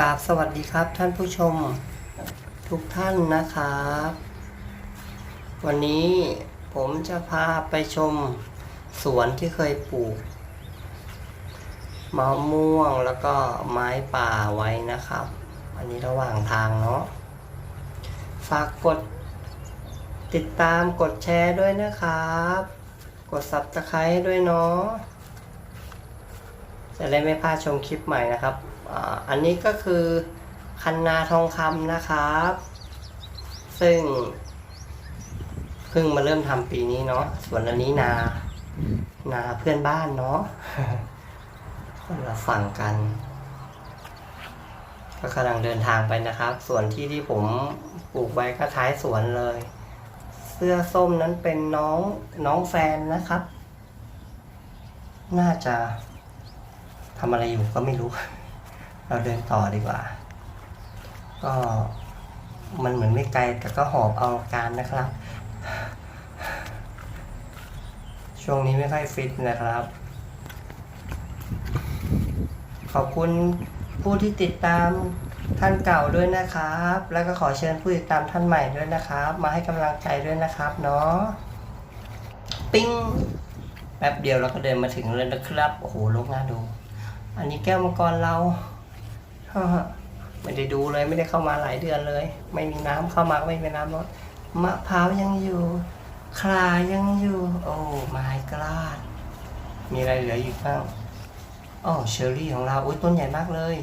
กราบสวัสดีครับท่านผู้ชมทุกท่านนะครับ วันนี้ผมจะพาไปชมสวนที่เคยปลูกมะม่วงแล้วก็ไม้ป่าไว้นะครับ อันนี้ระหว่างทางเนาะฝากกดติดตามกดแชร์ด้วยนะครับ กด subscribe ด้วยเนาะจะได้ไม่พลาดชมคลิปใหม่นะครับ อันนี้ก็คือคันนาทองคำนะครับ ซึ่งเพิ่งมาเริ่มทำปีนี้เนาะส่วนอันนี้นา นาเพื่อนบ้านเนาะคนละฝั่งกัน ก็กำลังเดินทางไปนะครับ ส่วนที่ที่ผมปลูกไว้ก็ท้ายสวนเลย เสื้อส้มนั้นเป็นน้องน้องแฟนนะครับ น่าจะทำอะไรอยู่ก็ไม่รู้ เราเดินต่อดีกว่า ก็มันเหมือนไม่ไกลแต่ก็หอบเอาการนะครับ ช่วงนี้ไม่ค่อยฟิตนะครับ ขอบคุณผู้ที่ติดตามท่านเก่าด้วยนะครับ แล้วก็ขอเชิญผู้ติดตามท่านใหม่ด้วยนะครับ มาให้กำลังใจด้วยนะครับเนาะ ปิ้ง แป๊บเดียวเราก็เดินมาถึงเลยนะครับ โอ้โหลกน่าดู อันนี้แก้วมังกรเรา ไม่ได้ดูเลยไม่ได้เข้ามาหลายเดือนเลย ไม่มีน้ำเข้ามาก็ไม่มีน้ำรดมะพร้าวยังอยู่คลายังอยู่ โอ้ไม้กล้าดมีอะไรเหลืออยู่บ้างอ๋อเชอร์รี่ของเราอุ้ยต้นใหญ่มากเลย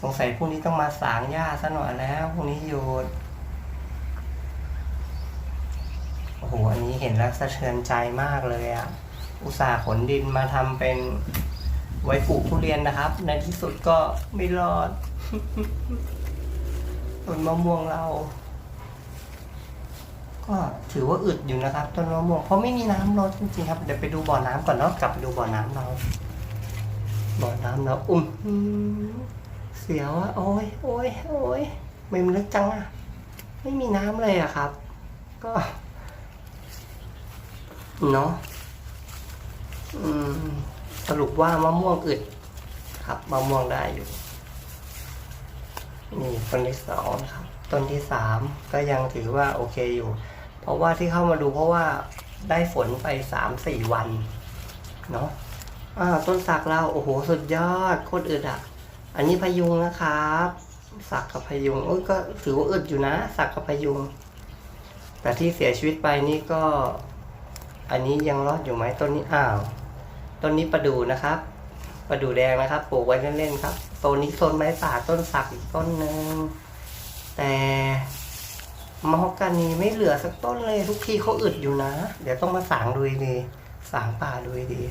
สงสัยพรุ่งนี้ต้องมาสางหญ้าซะหน่อยแล้วพรุ่งนี้หยุดโอ้โหอันนี้เห็นแล้วสะเทือนใจมากเลยอะอุตส่าห์ขนดินมาทำเป็น ไว้ปลูกทุเรียนนะครับ ในที่สุดก็ไม่รอดต้นมะม่วงเรา ก็ถือว่าอึดอยู่นะครับต้นมะม่วงเพราะไม่มีน้ำรดจริงๆครับเดี๋ยวไปดูบ่อน้ำก่อนเนาะกลับไปดูบ่อน้ำเรา บ่อน้ำเราอุ้มเสียวอะโอ้ยโอ้ยโอ้ยไม่มันลึกจังอะไม่มีน้ำเลยอะครับ ก็เนาะอืม สรุปว่ามะม่วงอึดครับมะม่วงได้อยู่ นี่ต้นที่สองนะครับ ต้นที่สามก็ยังถือว่าโอเคอยู่ เพราะว่าที่เข้ามาดูเพราะว่าได้ฝนไปสามสี่วันเนาะอ่าต้นสักเราโอ้โหสุดยอดโคตรอึดอะ อันนี้พยุงนะครับ สักกับพยุงโอ้ยก็ถือว่าอึดอยู่นะ สักกับพยุง แต่ที่เสียชีวิตไปนี่ก็ อันนี้ยังรอดอยู่ไหมต้นนี้อ้าว ต้นนี้ประดูนะครับประดูแดงนะครับ ปลูกไว้เล่นๆครับต้นนี้ต้นไม้ป่าต้นสักอีกต้นหนึ่งแต่มอฮอกกานีไม่เหลือสักต้นเลยทุกที่เขาอึดอยู่นะ เดี๋ยวต้องมาสางดูดีสางป่าดูดี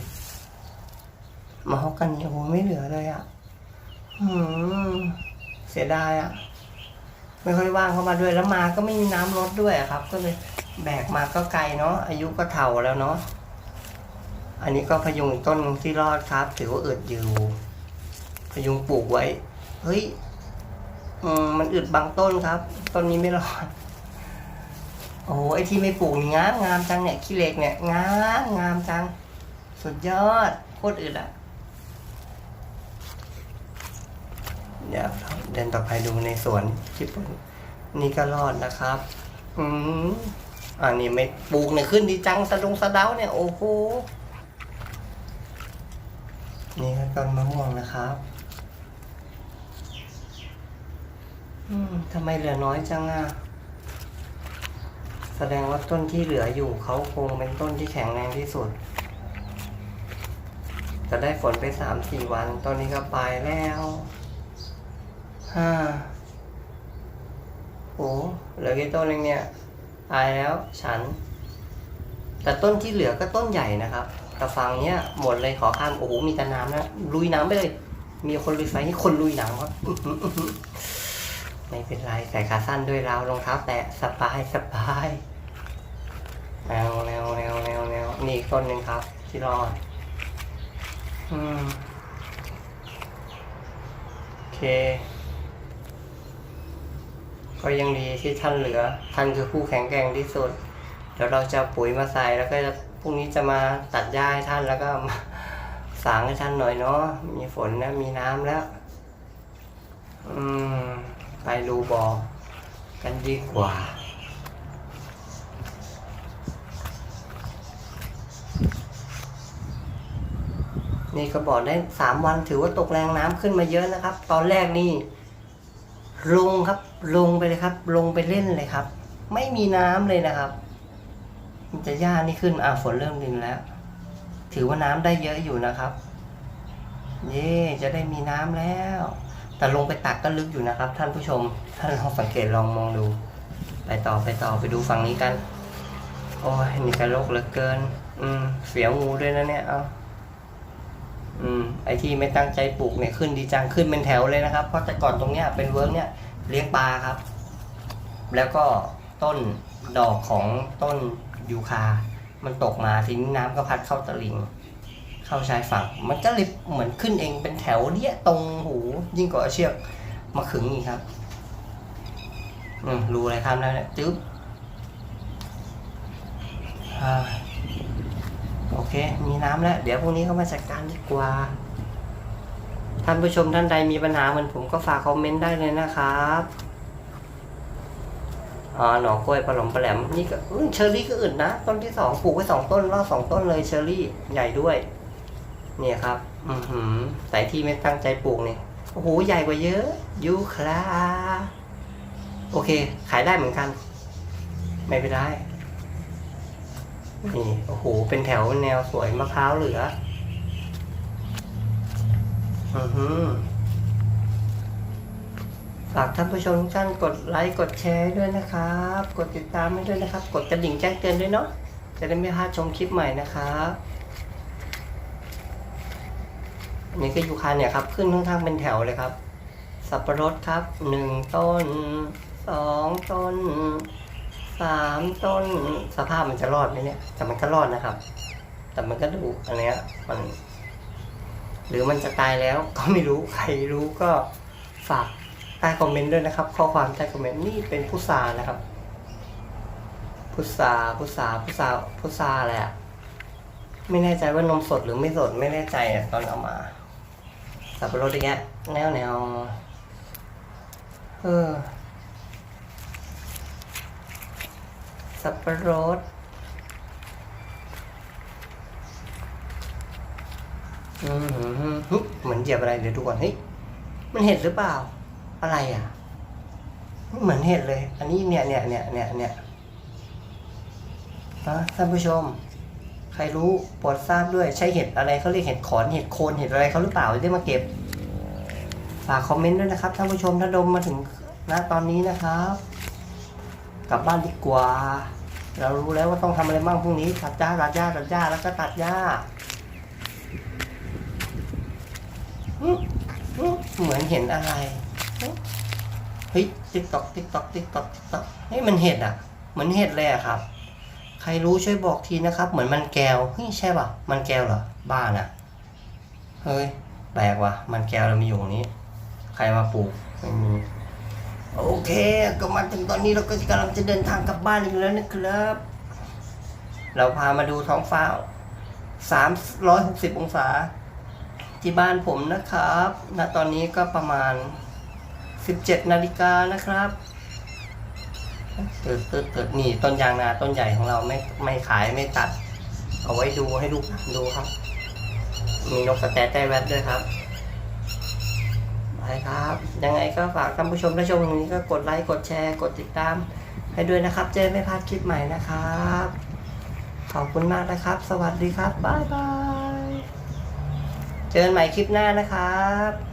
มอฮอกกานีโอ้โหไม่เหลือเลยอะ่ะหืมเสียดายอะ่ะ ไม่ค่อยว่างเข้ามาด้วยแล้วมาก็ไม่มีน้ำรดด้วยครับ ก็เลยแบกมาก็ไกลเนาะอายุก็เฒ่าแล้วเนาะ อันนี้ก็พยุงต้นที่รอดครับ ถือว่าอึดอยู่ พยุงปลูกไว้ เฮ้ยมมันอึดบางต้นครับ ต้นนี้ไม่รอด โอ้โหไอที่ไม่ปลูกนี่งามงามจังเนี่ยขี้เหล็กเนี่ยงามงามจัง สุดยอดโคตรอึดอะ เดี๋ยวเดินต่อไปดูในสวนที่ปลูกนี่ก็รอดนะครับ อืมอันนี้ไม่ปลูกเนี่ยขึ้นดีจังสะดงสะเดาเนี่ยโอ้โห นี่ก็ต้นมะม่วงนะครับ อืมทำไมเหลือน้อยจังอะ แสดงว่าต้นที่เหลืออยู่เขาคงเป็นต้นที่แข็งแรงที่สุด จะได้ฝนไปสามสี่วัน ต้นนี้ก็ไปแล้วห้าโอ้เหลือแค่ต้นเองเนี่ยตายแล้วฉัน แต่ต้นที่เหลือก็ต้นใหญ่นะครับ แต่ฝั่งเนี้ยหมดเลยขอข้ามโอ้โหมีแต่น้ำนะลุยน้ำไปเลย มีคนลุยไฟให้คนลุยน้ำครับไม่เป็นไรใส่ขาสั้นด้วยราวรองเท้าแตะสบายสบายแนวแนวแนวแนวแนวนี่ต้นหนึ่งครับ ที่รอดอืมโอเค ก็ยังดีที่ท่านเหลือ ท่านคือผู้แข็งแกร่งที่สุด เดี๋ยวเราจะปุ๋ยมาใส่แล้วก็จะ รุ่งนี้จะมาตัดหญ้าให้ท่านแล้วก็มาสางให้ท่านหน่อยเนาะมีฝนนะมีน้ำแล้ว อืมไปรูบอกกันดีกว่านี่ก็บอกได้สามวันถือว่าตกแรงน้ำขึ้นมาเยอะนะครับ ตอนแรกนี่ลงครับลงไปเลยครับ ลงไปเล่นเลยครับ ไม่มีน้ำเลยนะครับมัน จะย่านี่ขึ้นอ่าฝนเริ่มดินแล้ว ถือว่าน้ำได้เยอะอยู่นะครับ เย่จะได้มีน้ำแล้ว แต่ลงไปตักก็ลึกอยู่นะครับ ท่านผู้ชม ท่านลองสังเกตลองมองดู ไปต่อไปต่อไปดูฝั่งนี้กัน โอ้ยนี่กระโลกเหลือเกิน อืม เสียงูด้วยนะเนี่ยเอาอืมไอที่ไม่ตั้งใจปลูกเนี่ยขึ้นดีจังขึ้นเป็นแถวเลยนะครับ เพราะแต่ก่อนตรงเนี้ยเป็นเวิร์กเนี่ยเลี้ยงปลาครับ แล้วก็ต้นดอกของต้น ยูคา มันตกมาทีนี้น้ำก็พัดเข้าตลิ่งเข้าชายฝั่ง มันก็เลยเหมือนขึ้นเองเป็นแถวเนี่ยตรงหูยิ่งกว่าเชือกมาขึงอีกครับ อืมรูอะไรครับแล้วเนี่ยจึ๊บโอเค มีน้ำแล้ว เดี๋ยวพรุ่งนี้ก็มาจัดการดีกว่า ท่านผู้ชมท่านใดมีปัญหาเหมือนผมก็ฝากคอมเมนต์ได้เลยนะครับ อ๋อหน่อกล้วยปลาหลมปลาแหลมนี่ก็เชอร์รี่ก็อื่นนะ ต้นที่สองปลูกไว้สองต้นรอบสองต้นเลยเชอร์รี่ใหญ่ด้วย เนี่ยครับ อือหือแต่ที่ไม่ตั้งใจปลูกเนี่ยโอ้โหใหญ่กว่าเยอะยูคลาโอเค ขายได้เหมือนกัน ไม่เป็นไรนี่โอ้โหเป็นแถวแนวสวยมะพร้าวเหลือ อือหือ ฝากท่านผู้ชมทุกท่านกดไลค์กดแชร์ด้วยนะครับ กดติดตามให้ด้วยนะครับ กดกระดิ่งแจ้งเตือนด้วยเนาะจะได้ไม่พลาดชมคลิปใหม่นะครับอันนี้ก็ยูคาเนี่ยครับ ขึ้นค่อนข้างเป็นแถวเลยครับ สับปะรดครับหนึ่งต้นสองต้นสามต้นสภาพมันจะรอดไหมเนี่ย แต่มันก็รอดนะครับ แต่มันก็ดูอันเนี้ยมัน หรือมันจะตายแล้วก็ไม่รู้ใครรู้ก็ฝาก ใต้คอมเมนต์ด้วยนะครับ ข้อความใต้คอมเมนต์นี่เป็นพุทรานะครับพุทราพุทราพุทราพุทราอะไรอะไม่แน่ใจว่านมสดหรือไม่สดไม่แน่ใจอะตอนเอามา สับปะรดอย่างเงี้ยแนวแนวเออสับปะรดอืมหืมหืมฮึเหมือนเหยียบอะไรเดี๋ยวดูก่อนเฮ้ยมันเห็ดหรือเปล่า อะไรอะเหมือนเห็ดเลย อันนี้เนี่ยเนี่ยเนี่ยเนี่ยเนี่ยฮะท่านผู้ชม ใครรู้โปรดทราบด้วยใช่เห็ดอะไรเขาเรียกเห็ดขอนเห็ดโคนเห็ดอะไรเขาหรือเปล่าที่มาเก็บ ฝากคอมเมนต์ด้วยนะครับท่านผู้ชมถ้าดมมาถึงณตอนนี้นะครับ กลับบ้านดีกว่า เรารู้แล้วว่าต้องทำอะไรบ้างพรุ่งนี้ตัดหญ้าตัดหญ้าตัดหญ้าแล้วก็ตัดหญ้าเหมือนเห็นอะไร เฮ้ยติ๊กตอกติ๊กตอกติ๊กตอกติ๊กตอกเฮ้ยมันเห็ดอะ เหมือนเห็ดเลยอะครับ ใครรู้ช่วยบอกทีนะครับ เหมือนมันแก้วเฮ้ยใช่ป่ะ มันแก้วเหรอ บ้านอะ เฮ้ยแปลกว่ะ มันแก้วเรามีอยู่ตรงนี้ ใครมาปลูกไม่มีโอเค ก็มาถึงตอนนี้เราก็กำลังจะเดินทางกลับบ้านอีกแล้วนะครับ เราพามาดูท้องฟ้า360องศา ที่บ้านผมนะครับ ณ ตอนนี้ก็ประมาณ 17นาฬิกานะครับเติดเติดเติดนี่ต้นยางนาต้นใหญ่ของเราไม่ไม่ขายไม่ตัด เอาไว้ดูให้ลูกดูครับ มีนกกระแตแต้แวดด้วยครับไปครับ ยังไงก็ฝากท่านผู้ชมถ้าชมตรงนี้ก็กดไลค์กดแชร์กดติดตาม ให้ด้วยนะครับ เจอไม่พลาดคลิปใหม่นะครับ ขอบคุณมากนะครับ สวัสดีครับบ๊ายบาย เจอกันใหม่คลิปหน้านะครับ